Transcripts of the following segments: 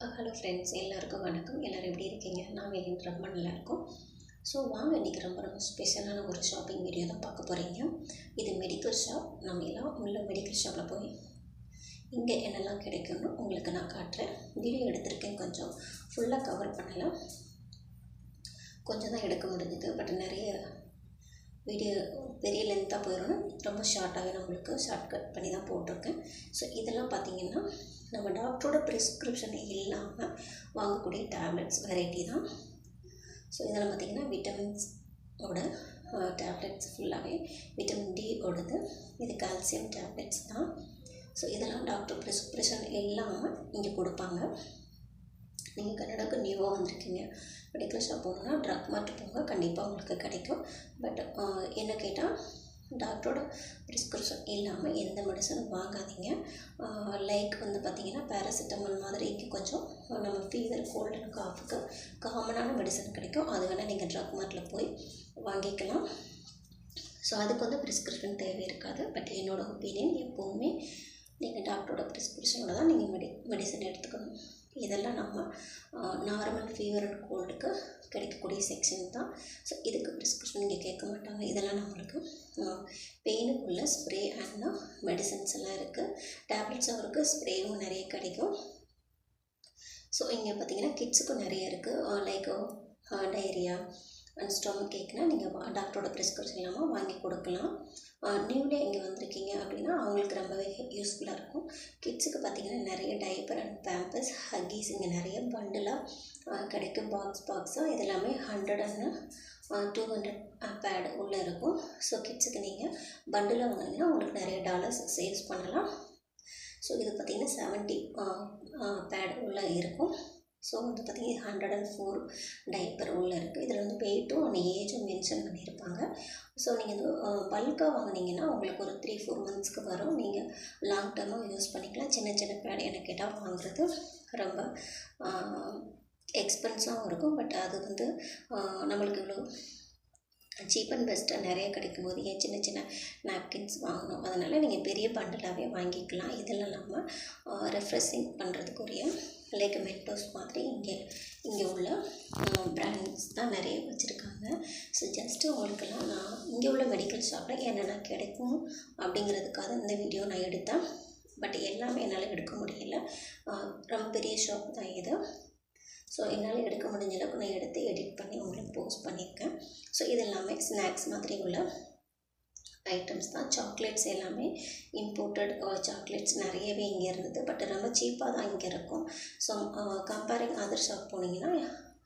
Hello friends எல்லாருக்கும் வணக்கம். எல்லோரும் எப்படி இருக்கீங்க? நாங்கள் இன்று ரொம்ப நல்லா ஸோ வாங்க இன்றைக்கி ரொம்ப ரொம்ப ஸ்பெஷலான ஒரு ஷாப்பிங் வீடியோ தான் பார்க்க போகிறீங்க இது மெடிக்கல் ஷாப் நம்ம எல்லாம் உள்ள மெடிக்கல் ஷாப்பில் போய் இங்கே என்னெல்லாம் கிடைக்கும்னு உங்களுக்கு நான் காட்டுறேன். வீடியோ எடுத்திருக்கேன். கொஞ்சம் ஃபுல்லாக கவர் பண்ணலாம். கொஞ்சம் தான் எடுக்க முடிஞ்சது. பட் நிறைய வீடியோ பெரிய லென்த்தாக போயிடும் ரொம்ப ஷார்ட்டாகவே நம்மளுக்கு ஷார்ட் கட் பண்ணி தான் போட்டிருக்கேன் ஸோ இதெல்லாம் பார்த்தீங்கன்னா நம்ம டாக்டரோட ப்ரிஸ்கிரிப்ஷன் இல்லாமல் வாங்கக்கூடிய டேப்லெட்ஸ் வெரைட்டி தான். ஸோ இதெல்லாம் பார்த்திங்கன்னா விட்டமின்ஸோட டேப்லெட்ஸ் ஃபுல்லாகவே விட்டமின் டி ஓடது. இது கால்சியம் டேப்லெட்ஸ் தான். ஸோ இதெல்லாம் டாக்டர் ப்ரிஸ்கிரிப்ஷன் இல்லாமல் இங்கே கொடுப்பாங்க. நீங்கள் கன்னடாவுக்கு நியூவாக வந்திருக்கீங்க. மெடிக்கல் ஷாப் போகணுன்னா ட்ரக் மார்ட் போங்க. கண்டிப்பாக உங்களுக்கு கிடைக்கும். பட் என்ன கேட்டால் டாக்டரோட ப்ரிஸ்கிரிப்ஷன் இல்லாமல் எந்த மெடிசனும் வாங்காதீங்க. லைக் வந்து பார்த்திங்கன்னா பேராசிட்டமால் மாதிரி இங்கே கொஞ்சம் நம்ம ஃபீவர் கோல்டு அண்ட் காஃபுக்கு காமனான மெடிசன் கிடைக்கும். அது வேணால் நீங்கள் ட்ரக் மார்ட்டில் போய் வாங்கிக்கலாம். ஸோ அதுக்கு வந்து ப்ரிஸ்கிரிப்ஷன் தேவை இருக்காது. பட் என்னோடய ஒப்பீனியன் எப்போவுமே நீங்கள் டாக்டரோட ப்ரிஸ்கிரிப்ஷனோட தான் நீங்கள் மெடி மெடிசன் எடுத்துக்கணும். இதெல்லாம் நம்ம நார்மல் ஃபீவர் அண்ட் கோல்டுக்கு கிடைக்கக்கூடிய செக்ஷன் தான். ஸோ இதுக்கு ப்ரிஸ்கிரிப்ஷன் இங்கே கேட்க மாட்டாங்க. இதெல்லாம் நம்மளுக்கு பெயினுக்குள்ள ஸ்ப்ரே அண்ட் மெடிசன்ஸ் எல்லாம் இருக்குது டேப்லெட்ஸும் இருக்குது ஸ்ப்ரேவும் நிறைய கிடைக்கும். ஸோ இங்கே பார்த்தீங்கன்னா கிட்ஸுக்கும் நிறைய இருக்குது லைக் டைரியா ஸ்டொமக் கேக்னால் நீங்கள் டாக்டரோட ப்ரிஸ்கிரிப்ஷன் இல்லாமல் வாங்கி கொடுக்கலாம். நியூலே இங்கே வந்திருக்கீங்க அப்படின்னா அவங்களுக்கு ரொம்பவே யூஸ்ஃபுல்லாக இருக்கும். கிட்ஸுக்கு பார்த்திங்கன்னா நிறைய டைப்பர் அண்ட் பேம்பர்ஸ் ஹக்கீஸ் இங்கே நிறைய பண்டிலாக கிடைக்கும். பாக்ஸ் பாக்ஸாக இது எல்லாமே hundred and two hundred pad உள்ளே இருக்கும். ஸோ கிட்ஸுக்கு நீங்கள் பண்டிலாக வாங்கினீங்கன்னா உங்களுக்கு நிறைய டாலர்ஸ் சேல்ஸ் பண்ணலாம். ஸோ இது பார்த்திங்கன்னா செவன்ட்டி பேடு உள்ளே இருக்கும். ஸோ வந்து பார்த்திங்கன்னா ஹண்ட்ரட் அண்ட் ஃபோர் டைப்பர் உள்ளே இருக்குது இதில் வந்து வெயிட்டும் அண்ட் ஏஜும் மென்ஷன் பண்ணியிருப்பாங்க. ஸோ நீங்கள் வந்து பல்காக வாங்கினீங்கன்னா உங்களுக்கு ஒரு த்ரீ ஃபோர் மந்த்ஸ்க்கு வரும். நீங்கள் லாங் டேர்மாக யூஸ் பண்ணிக்கலாம். சின்ன சின்ன பேட் எனக்கு கேட்டால் வாங்குறது ரொம்ப எக்ஸ்பென்ஸாகவும் இருக்கும். பட் அது வந்து நம்மளுக்கு இவ்வளோ சீப் அண்ட் பெஸ்ட்டாக நிறைய கிடைக்கும் போது ஏன் சின்ன சின்ன நாப்கின்ஸ் வாங்கணும். அதனால் நீங்கள் பெரிய பண்டலாகவே வாங்கிக்கலாம். இதெல்லாம் இல்லாமல் ரெஃப்ரெஷிங் பண்ணுறதுக்குரிய லைக் மெட்டோஸ் மாதிரி இங்கே இங்கே உள்ள பிராண்ட்ஸ் தான் நிறைய வச்சுருக்காங்க. ஸோ ஜஸ்ட்டு உங்களுக்கெல்லாம் நான் இங்கே உள்ள மெடிக்கல் ஷாப்பில் என்னென்ன கிடைக்கும் அப்படிங்கிறதுக்காக இந்த வீடியோ நான் எடுத்தேன். பட் எல்லாமே என்னால் எடுக்க முடியல. ரொம்ப பெரிய ஷாப் தான் இது. ஸோ என்னால் எடுக்க முடிஞ்ச அளவுக்கு நான் எடுத்து எடிட் பண்ணி உங்களுக்கு போஸ்ட் பண்ணியிருக்கேன் ஸோ இது எல்லாமே ஸ்நாக்ஸ் மாதிரி உள்ள ஐட்டம்ஸ் தான். சாக்லேட்ஸ் எல்லாமே இம்போர்ட்டட் சாக்லேட்ஸ் uh, நிறையவே இங்கே இருந்தது பட் ரொம்ப சீப்பாக தான் இங்கே இருக்கும். ஸோ கம்பேரிங் அதர் ஷாப் போனீங்கன்னா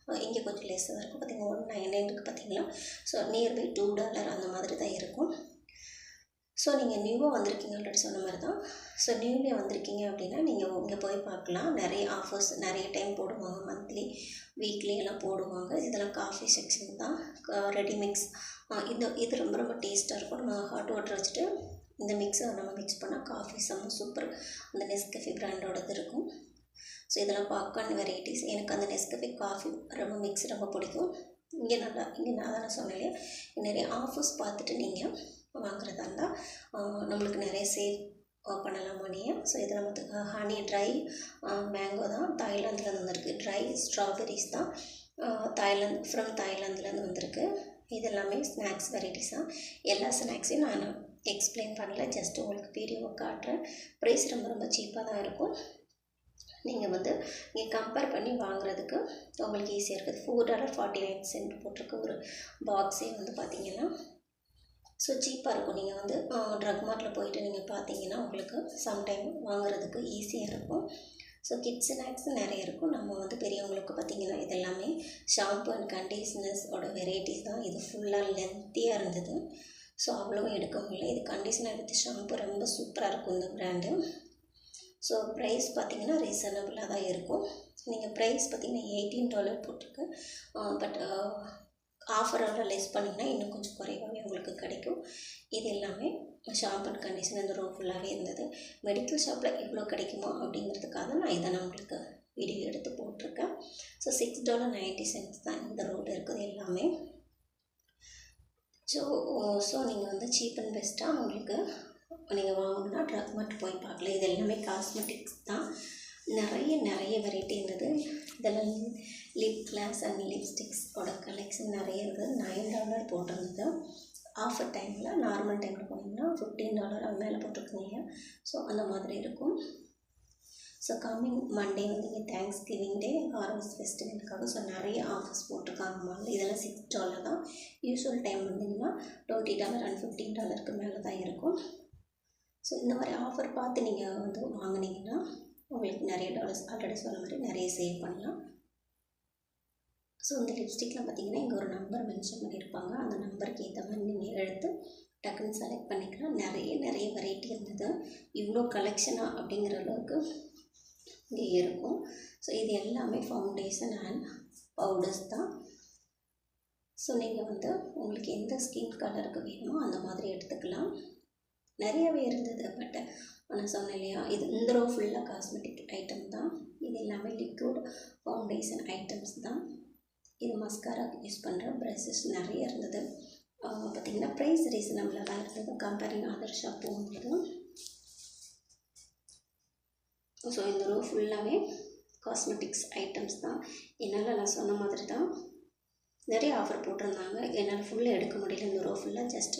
uh, இங்கே கொஞ்சம் லெஸ்ஸாக தான் இருக்கும். பார்த்தீங்கன்னா ஒன் நைன் நைனுக்கு பார்த்தீங்களா ஸோ நியர்பை டூ டாலர் அந்த மாதிரி தான் ஸோ நீங்கள் நியூவாக வந்திருக்கீங்க ஆல்ரெடி சொன்ன மாதிரி தான் ஸோ நியூவே வந்திருக்கீங்க அப்படின்னா நீங்கள் இங்கே போய் பார்க்கலாம். நிறைய ஆஃபர்ஸ் நிறைய டைம் போடுவாங்க. மந்த்லி வீக்லி எல்லாம் போடுவாங்க. இதெல்லாம் காஃபி செக்ஷன் தான். ரெடிமிக்ஸ் இந்த இது ரொம்ப ரொம்ப டேஸ்ட்டாக இருக்கும். நம்ம ஹாட் வாட்டர் வச்சுட்டு இந்த மிக்ஸை நம்ம மிக்ஸ் பண்ணால் காஃபி செம்ம சூப்பர் அந்த நெஸ்கஃபி பிராண்டோடது இருக்கும். ஸோ இதெல்லாம் பாப்கார்ன் வெரைட்டிஸ் எனக்கு அந்த நெஸ்கஃபி காஃபி ரொம்ப மிக்ஸ் ரொம்ப பிடிக்கும். இங்கே நல்லா இங்கே நான் தானே சொன்னேன் நிறைய ஆஃபர்ஸ் பார்த்துட்டு நீங்கள் வாங்குறதா இருந்தால் நம்மளுக்கு நிறைய சேவ் பண்ணலாம் மணியை ஸோ இது வந்து ஹனி ட்ரை மேங்கோ தான். தாய்லாந்துலேருந்து வந்திருக்கு. ட்ரை ஸ்ட்ராபெரிஸ் தான். தாய்லாந்து ஃப்ரம் தாய்லாந்துலேருந்து வந்திருக்கு. இது எல்லாமே ஸ்நாக்ஸ் வெரைட்டிஸ் தான். எல்லா ஸ்நாக்ஸையும் நான் எக்ஸ்பிளைன் பண்ணல. ஜஸ்ட் உங்களுக்கு வீடியோவை காட்டுறேன். ப்ரைஸ் ரொம்ப ரொம்ப சீப்பாக தான் இருக்கும். நீங்கள் வந்து இங்கே கம்பேர் பண்ணி வாங்குறதுக்கு உங்களுக்கு ஈஸியாக இருக்குது. Four dollar forty nine cent போட்டிருக்க ஒரு பாக்ஸே வந்து பார்த்திங்கன்னா ஸோ சீப்பாக இருக்கும். நீங்கள் வந்து ட்ரக் மார்ட்டில் போயிட்டு நீங்கள் பார்த்தீங்கன்னா உங்களுக்கு சம்டைம் வாங்குறதுக்கு ஈஸியாக இருக்கும். ஸோ கிட்ஸ் ஸ்நாக்ஸ் நிறைய இருக்கும். நம்ம வந்து பெரியவங்களுக்கு பார்த்திங்கன்னா இது எல்லாமே ஷாம்பு அண்ட் கண்டிஷ்னர்ஸோட வெரைட்டிஸ் தான். இது ஃபுல்லாக லென்த்தியாக இருந்தது. ஸோ அவ்வளோவும் எடுக்க முடியல. இது கண்டிஷனர் எடுத்து ஷாம்பு ரொம்ப சூப்பராக இருக்கும் இந்த ப்ராண்டு ஸோ ப்ரைஸ் பார்த்திங்கன்னா ரீசனபிளாக தான் இருக்கும். நீங்கள் ப்ரைஸ் பார்த்திங்கன்னா எயிட்டீன் டாலர் போட்டிருக்கு. பட் ஆஃபரோட லெஸ் பண்ணிங்கன்னா இன்னும் கொஞ்சம் குறைவாகவே உங்களுக்கு கிடைக்கும். இது எல்லாமே ஷாப் அண்ட் கண்டிஷன் அந்த ரோ ஃபுல்லாகவே இருந்தது. மெடிக்கல் ஷாப்பில் எவ்வளோ கிடைக்குமா அப்படிங்கிறதுக்காக நான் இதை நான் உங்களுக்கு வீடியோ எடுத்து போட்டிருக்கேன். So six dollar ninety cents தான் இந்த ரோடு இருக்குது எல்லாமே. ஸோ ஸோ நீங்கள் வந்து சீப் அண்ட் பெஸ்ட்டாக உங்களுக்கு நீங்கள் வாங்கணும்னா ட்ரக் மட்டும் போய் பார்க்கலாம். இது எல்லாமே காஸ்மெட்டிக்ஸ் தான். நிறைய நிறைய வெரைட்டி இருந்தது. இதெல்லாம் லிப் கிளாஸ் அண்ட் லிப்ஸ்டிக்ஸ் லிப்ஸ்டிக்ஸோட கலெக்ஷன் நிறைய இருக்குது நைன் டாலர் போட்டிருந்தது. ஆஃபர் டைமில் நார்மல் டைமில் போனீங்கன்னா ஃபிஃப்டீன் டாலர் அது மேலே போட்டிருக்கீங்க. ஸோ அந்த மாதிரி இருக்கும். ஸோ கம்மிங் மண்டே வந்து இங்கே தேங்க்ஸ் கிவிங் டே ஆர்எஸ் ஃபெஸ்டிவலுக்காக ஸோ நிறைய ஆஃபர்ஸ் போட்டிருக்காங்க மால் இதெல்லாம் சிக்ஸ் டாலர் தான். யூஸ்வல் டைம் வந்தீங்கன்னா டுவெண்ட்டி டாலர் அண்ட் ஃபிஃப்டீன் டாலருக்கு மேலே தான் இருக்கும். ஸோ இந்த மாதிரி ஆஃபர் பார்த்து நீங்கள் வந்து வாங்கினீங்கன்னா உங்களுக்கு நிறைய டாலர்ஸ் ஆல்ரெடி சொன்ன மாதிரி நிறைய சேவ் பண்ணலாம். ஸோ இந்த லிப்ஸ்டிக்கில் பார்த்தீங்கன்னா இங்கே ஒரு நம்பர் மென்ஷன் பண்ணியிருப்பாங்க. அந்த நம்பருக்கு ஏற்ற மாதிரி நீங்கள் எடுத்து டக்குன்னு செலக்ட் பண்ணிக்கலாம். நிறைய நிறைய வெரைட்டி இருந்தது. இவ்வளோ கலெக்ஷனாக அப்படிங்கிற அளவுக்கு இங்கே இருக்கும். ஸோ இது எல்லாமே ஃபவுண்டேஷன் அண்ட் பவுடர்ஸ் தான். ஸோ நீங்கள் வந்து உங்களுக்கு எந்த ஸ்கின் கலருக்கு வேணுமோ அந்த மாதிரி எடுத்துக்கலாம். நிறையவே இருந்தது பட் நான் சொன்னேன் இல்லையா? இது இந்த ரோ ஃபுல்லாக காஸ்மெட்டிக் ஐட்டம் தான். இது எல்லாமே லிக்விட் ஃபவுண்டேஷன் ஐட்டம்ஸ் தான். இது மஸ்காராக்கு யூஸ் பண்ணுற ப்ரெஷஸ் நிறைய இருந்தது. பார்த்திங்கன்னா ப்ரைஸ் ரீசனபிளாக தான் இருந்தது. கம்பேரிங் அதர் ஷாப் போகும்போது. ஸோ இந்த ரோ ஃபுல்லாகவே காஸ்மெட்டிக்ஸ் ஐட்டம்ஸ் தான். என்னால் நான் சொன்ன மாதிரி தான் நிறைய ஆஃபர் போட்டிருந்தாங்க. என்னால் ஃபுல்லாக எடுக்க முடியல. இந்த ரோ ஃபுல்லாக ஜஸ்ட்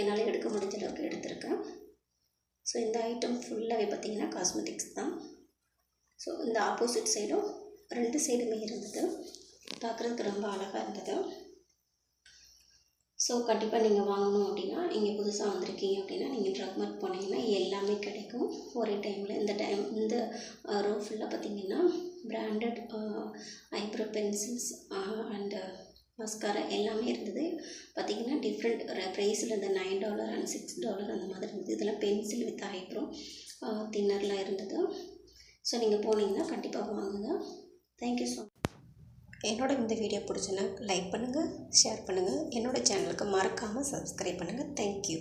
என்னால் எடுக்க முடிஞ்ச அளவுக்கு எடுத்திருக்கேன். ஸோ இந்த ஐட்டம் ஃபுல்லாகவே பார்த்திங்கன்னா காஸ்மெட்டிக்ஸ் தான். ஸோ இந்த ஆப்போசிட் சைடும் ரெண்டு சைடுமே இருந்தது. பார்க்குறதுக்கு ரொம்ப அழகாக இருந்தது. ஸோ கண்டிப்பாக நீங்கள் வாங்கணும் அப்படின்னா நீங்கள் புதுசாக வந்திருக்கீங்க அப்படின்னா நீங்கள் ட்ரக் மார்க் போனீங்கன்னா எல்லாமே கிடைக்கும். ஒரே டைமில் இந்த டைம் இந்த ரோ ஃபுல்லாக பார்த்தீங்கன்னா branded eyebrow pencils and mascara எல்லாமே இருந்தது. பார்த்திங்கன்னா டிஃப்ரெண்ட் ப்ரைஸில் இந்த nine dollar and six dollar அந்த மாதிரி இருந்தது. இதெல்லாம் பென்சில் வித் ஐப்ரோ தின்னர்லாம் இருந்தது. ஸோ நீங்கள் போனீங்கன்னா கண்டிப்பாக வாங்குங்க. தேங்க்யூ ஸோ என்னோட இந்த வீடியோ பிடிச்சுன்னா லைக் பண்ணுங்கள் ஷேர் பண்ணுங்கள் என்னோடய சேனலுக்கு மறக்காமல் சப்ஸ்கிரைப் பண்ணுங்கள் தேங்க்யூ